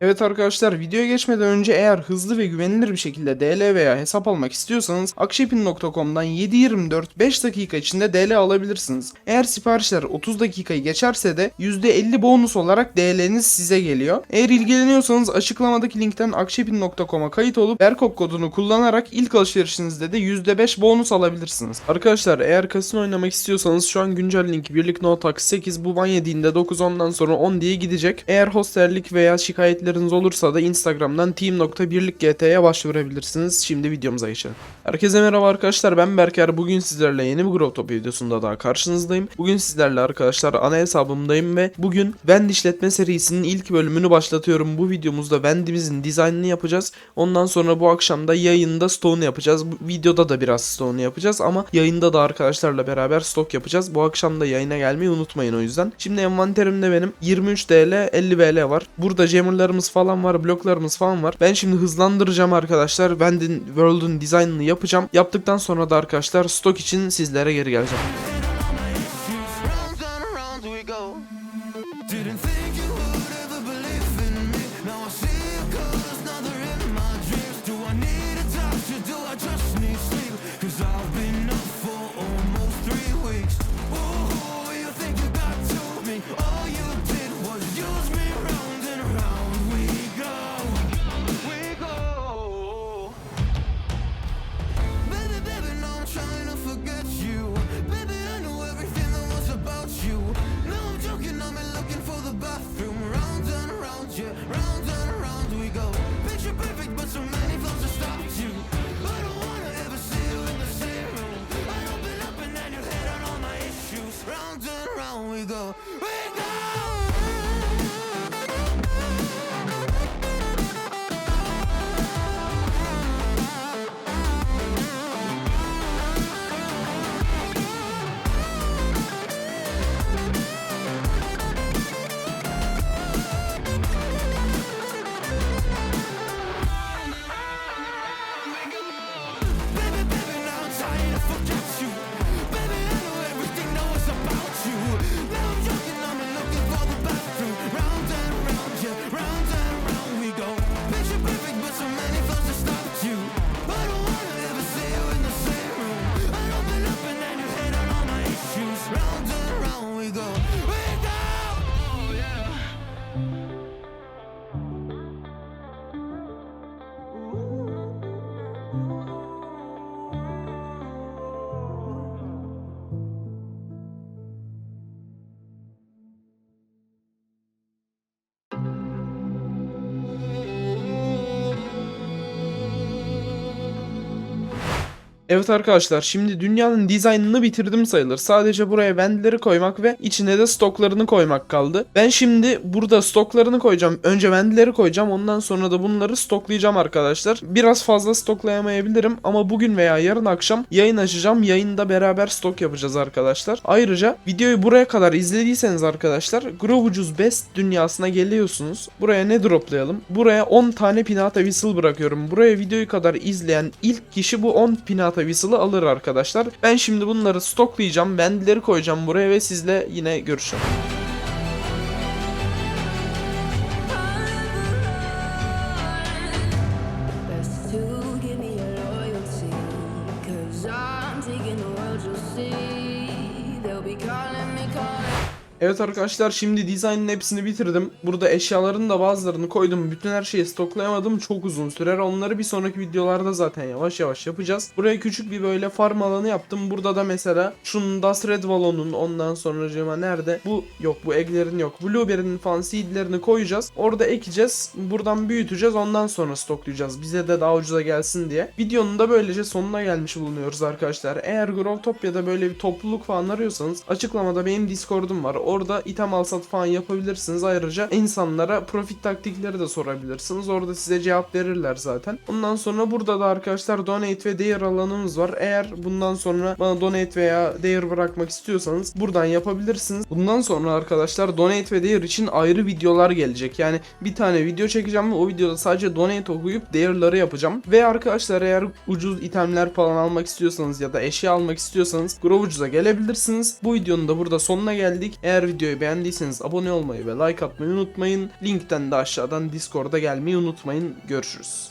Evet arkadaşlar videoya geçmeden önce eğer hızlı ve güvenilir bir şekilde DL veya hesap almak istiyorsanız akşepin.com'dan 7-24 5 dakika içinde DL alabilirsiniz. Eğer siparişler 30 dakikayı geçerse de %50 bonus olarak DL'niz size geliyor. Eğer ilgileniyorsanız açıklamadaki linkten akşepin.com'a kayıt olup Berkok kodunu kullanarak ilk alışverişinizde de %5 bonus alabilirsiniz. Arkadaşlar eğer kasino oynamak istiyorsanız şu an güncel link birlik no tax 8 bu ban yediğinde 9 ondan sonra 10 diye gidecek. Eğer hosterlik veya şikayetleriniz olursa da Instagram'dan team.birlikgt'ye başvurabilirsiniz. Şimdi videomuza geçelim. Herkese merhaba arkadaşlar ben Berker. Bugün sizlerle yeni bir Growtopia videosunda daha karşınızdayım. Bugün sizlerle arkadaşlar ana hesabımdayım ve bugün Vend işletme serisinin ilk bölümünü başlatıyorum. Bu videomuzda Vend'imizin dizaynını yapacağız. Ondan sonra bu akşam da yayında stone yapacağız. Bu videoda da biraz stone yapacağız ama yayında da arkadaşlarla beraber stok yapacağız. Bu akşam da yayına gelmeyi unutmayın o yüzden. Şimdi envanterimde benim 23 TL 50 BL var. Burada jammerlarımız falan var, bloklarımız falan var. Ben şimdi hızlandıracağım arkadaşlar. Vend'in World'un dizaynını yapacağım. Yaptıktan sonra da arkadaşlar stok için sizlere geri geleceğim. you. Wrong Evet arkadaşlar şimdi dünyanın dizaynını bitirdim sayılır. Sadece buraya vendleri koymak ve içine de stoklarını koymak kaldı. Ben şimdi burada stoklarını koyacağım. Önce vendleri koyacağım. Ondan sonra da bunları stoklayacağım arkadaşlar. Biraz fazla stoklayamayabilirim ama bugün veya yarın akşam yayın açacağım. Yayında beraber stok yapacağız arkadaşlar. Ayrıca videoyu buraya kadar izlediyseniz arkadaşlar Grow Ucuz Best dünyasına geliyorsunuz. Buraya ne droplayalım? Buraya 10 tane Pinata Whistle bırakıyorum. Buraya videoyu kadar izleyen ilk kişi bu 10 Pinata Whistle'ı alır arkadaşlar. Ben şimdi bunları stoklayacağım. Bendileri koyacağım buraya ve sizle yine görüşeceğim. Be. Evet arkadaşlar şimdi dizaynın hepsini bitirdim. Burada eşyaların da bazılarını koydum. Bütün her şeyi stoklayamadım. Çok uzun sürer. Onları bir sonraki videolarda zaten yavaş yavaş yapacağız. Buraya küçük bir böyle farm alanı yaptım. Burada da mesela şunun Dust Red Wallon'un ondan sonra cema nerede? Bu yok bu egglerin yok. Blueberry'nin falan seedlerini koyacağız. Orada ekeceğiz. Buradan büyüteceğiz. Ondan sonra stoklayacağız. Bize de daha ucuza gelsin diye. Videonun da böylece sonuna gelmiş bulunuyoruz arkadaşlar. Eğer Growtopia'da böyle bir topluluk falan arıyorsanız açıklamada benim Discord'um var. Orada item al sat falan yapabilirsiniz. Ayrıca insanlara profit taktikleri de sorabilirsiniz. Orada size cevap verirler zaten. Ondan sonra burada da arkadaşlar donate ve değer alanımız var. Eğer bundan sonra bana donate veya değer bırakmak istiyorsanız buradan yapabilirsiniz. Bundan sonra arkadaşlar donate ve değer için ayrı videolar gelecek. Yani bir tane video çekeceğim ve o videoda sadece donate okuyup değerleri yapacağım. Ve arkadaşlar eğer ucuz itemler falan almak istiyorsanız ya da eşya almak istiyorsanız Grow Ucuz'a gelebilirsiniz. Bu videonun da burada sonuna geldik. Eğer Eğer videoyu beğendiyseniz abone olmayı ve like atmayı unutmayın. Linkten de aşağıdan Discord'a gelmeyi unutmayın. Görüşürüz.